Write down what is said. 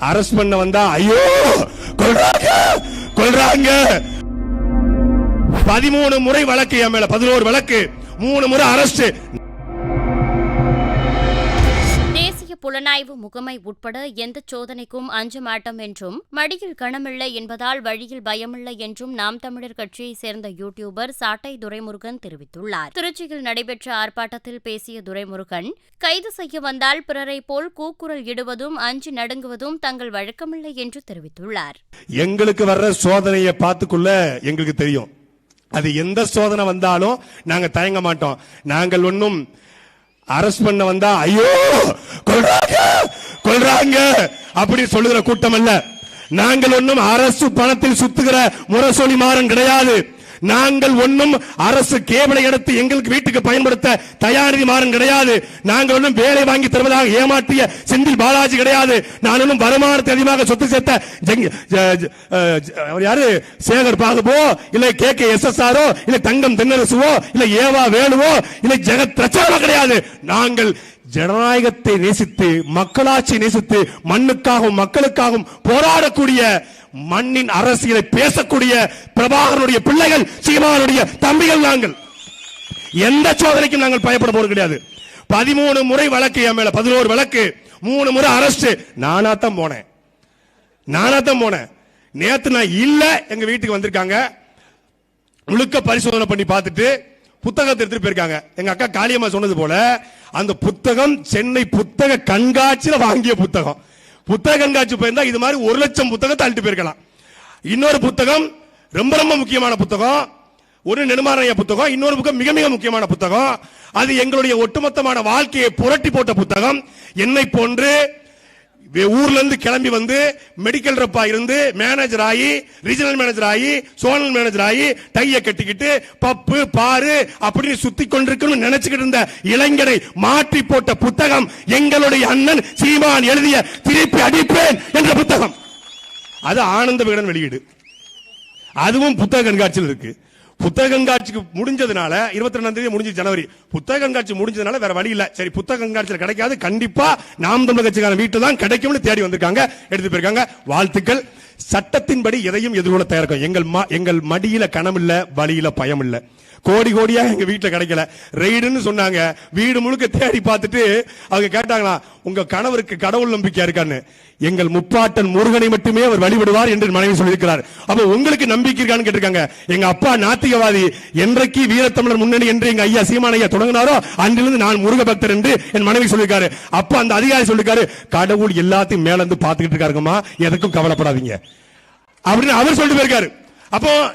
Arrest பண்ண வந்தா ஐயோ கொல்றாங்க கொல்றாங்க. பதிமூணு முறை வழக்கு என் மேல பதினோரு வழக்கு மூணு முறை அரெஸ்ட் தேசிய புலனாய்வு முகமை உட்பட எந்த சோதனைக்கும் அஞ்ச மாட்டோம் என்றும் மடியில் கணமில்லை என்பதால் வழியில் பயமில்லை என்றும் நாம் தமிழர் கட்சியை சேர்ந்த யூடியூபர் சாட்டை துரைமுருகன் தெரிவித்துள்ளார். திருச்சியில் நடைபெற்ற ஆர்ப்பாட்டத்தில் பேசிய துரைமுருகன் கைது செய்ய வந்தால் பிறரை போல் கூக்குரல் இடுவதும் அஞ்சு நடுங்குவதும் தங்கள் வழக்கமில்லை என்று தெரிவித்துள்ளார். எங்களுக்கு வர்ற சோதனையை பார்த்துக்குள்ள எங்களுக்கு தெரியும். அது எந்த சோதனை வந்தாலும் நாங்க தயங்க மாட்டோம். நாங்கள் ஒன்னும் அரெஸ்ட் பண்ண வந்தா ஐயோ கொல்றாங்க கொல்றாங்க அப்படி சொல்லுகிற கூட்டம் அல்ல. நாங்கள் ஒன்னும் அரசு பணத்தில் சுத்துகிற முரசொலி மாறன் கிடையாது. நாங்கள் ஒன்றும் அரசு கேவலை எடுத்து எங்களுக்கு வீட்டுக்கு பயன்படுத்த தயாரிதி மாறன் கிடையாது. நாங்கள் ஒன்றும் வேலை வாங்கி தருவதாக ஏமாற்றிய செந்தில் பாலாஜி கிடையாது. நான் ஒன்றும் வருமானத்தை அதிகமாக சொத்து சேர்த்த யாரு? சேகர் பாகுபோ இல்ல கே கே எஸ் எஸ் ஆரோ இல்ல தங்கம் தென்னரசுவோ இல்ல ஏவா வேணுவோ இல்லை ஜெகத் பிரச்சாரமா கிடையாது. நாங்கள் ஜனநாயகத்தை நேசித்து மக்களாட்சி நேசித்து மண்ணுக்காகவும் மக்களுக்காகவும் போராடக்கூடிய மண்ணின் அரசியலை பேசக்கூடிய பிரபாகரனுடைய பிள்ளைகள் சீமானுடைய தம்பிகள் நாங்கள். எந்த சோதனைக்கும் நாங்கள் பயப்பட போறது கிடையாது. பதிமூணு முறை வழக்கு என் மேல பதினோரு வழக்கு மூணு முறை அரெஸ்ட் நானா தான் போனேன். நானா தான் போனேன். நேத்து நான் இல்ல எங்க வீட்டுக்கு வந்திருக்காங்க. முழுக்க பரிசோதனை பண்ணி பார்த்துட்டு புத்தகத்தை எடுத்துட்டு போயிருக்காங்க. எங்க அக்கா காளியம்மா சொன்னது போல அந்த புத்தகம் சென்னை புத்தக கண்காட்சியில வாங்கிய புத்தகம். புத்தக கண்காட்சி போயிருந்தா இது மாதிரி ஒரு லட்சம் புத்தகத்தை அள்ளிட்டு போயிருக்கலாம். இன்னொரு புத்தகம் ரொம்ப ரொம்ப முக்கியமான புத்தகம் ஒரு நெடுமாறைய புத்தகம் இன்னொரு புத்தகம் மிக மிக முக்கியமான புத்தகம். அது எங்களுடைய ஒட்டுமொத்தமான வாழ்க்கையை புரட்டி போட்ட புத்தகம். என்னை போன்று ஊர்ல இருந்து கிளம்பி வந்து மெடிக்கல் ரப்பா இருந்து மேனேஜர் ஆகி ரீஜனல் மேனேஜர் ஆகி சோனல் மேனேஜர் ஆகி டைய கட்டிக்கிட்டு பப்பு பாரு அப்படின்னு சுத்தி கொண்டிருக்கணும் நினைச்சுக்கிட்டு இருந்த இளைஞரை மாற்றி போட்ட புத்தகம் எங்களுடைய அண்ணன் சீமான் எழுதிய திருப்பி அடிப்பேன் என்ற புத்தகம். அது ஆனந்த விகடன் வெளியீடு. அதுவும் புத்தக கண்காட்சியில் இருக்கு. புத்தக கண்காட்சிக்கு முடிஞ்சதுனால இருபத்தி ரெண்டாம் தேதி முடிஞ்சு ஜனவரி. புத்தக கண்காட்சி முடிஞ்சதுனால வேற வழி இல்ல. சரி புத்தக கண்காட்சியில் கிடைக்காது. கண்டிப்பா நாம் தமிழக கட்சிக்கான வீட்டு தான் கிடைக்கும்னு தேடி வந்திருக்காங்க. எடுத்து போயிருக்காங்க. வாழ்த்துக்கள். சட்டத்தின்படி எதையும் எதிர்கொள்ள தயாரிக்கும் எங்கள் ம- எங்கள் மடியில கனமில்ல வழியில பயம் இல்லை கோடி கோடியா எங்க வீட்டில் கிடைக்கல. ரெய்டுன்னு சொன்னாங்க. வீடு முழுக்க தேடி பார்த்துட்டு அவங்க கேட்டாங்களா உங்க கணவருக்கு கடவுள் நம்பிக்கை இருக்கான்னு. எங்கள் முப்பாட்டன் முருகனை மட்டுமே அவர் வழிபடுவார் என்று மனைவி சொல்லியிருக்கிறார். அப்ப உங்களுக்கு நம்பிக்கை இருக்கான்னு கேட்டிருக்காங்க. எங்க அப்பா நாத்திகவாதி என்றைக்கு வீரத்தமிழர் முன்னணி என்று எங்க ஐயா சீமானையா தொடங்கினாரோ அன்றிலிருந்து நான் முருக பக்தர் என்று என் மனைவி சொல்லியிருக்காரு. அப்ப அந்த அதிகாரி சொல்லியிருக்காரு கடவுள் எல்லாத்தையும் மேல இருந்து பாத்துக்கிட்டு இருக்காருங்கம்மா. எதுக்கும் கவலைப்படாதீங்க. அப்படின்னு அவர் சொல்லிட்டு போயிருக்காரு. அப்போ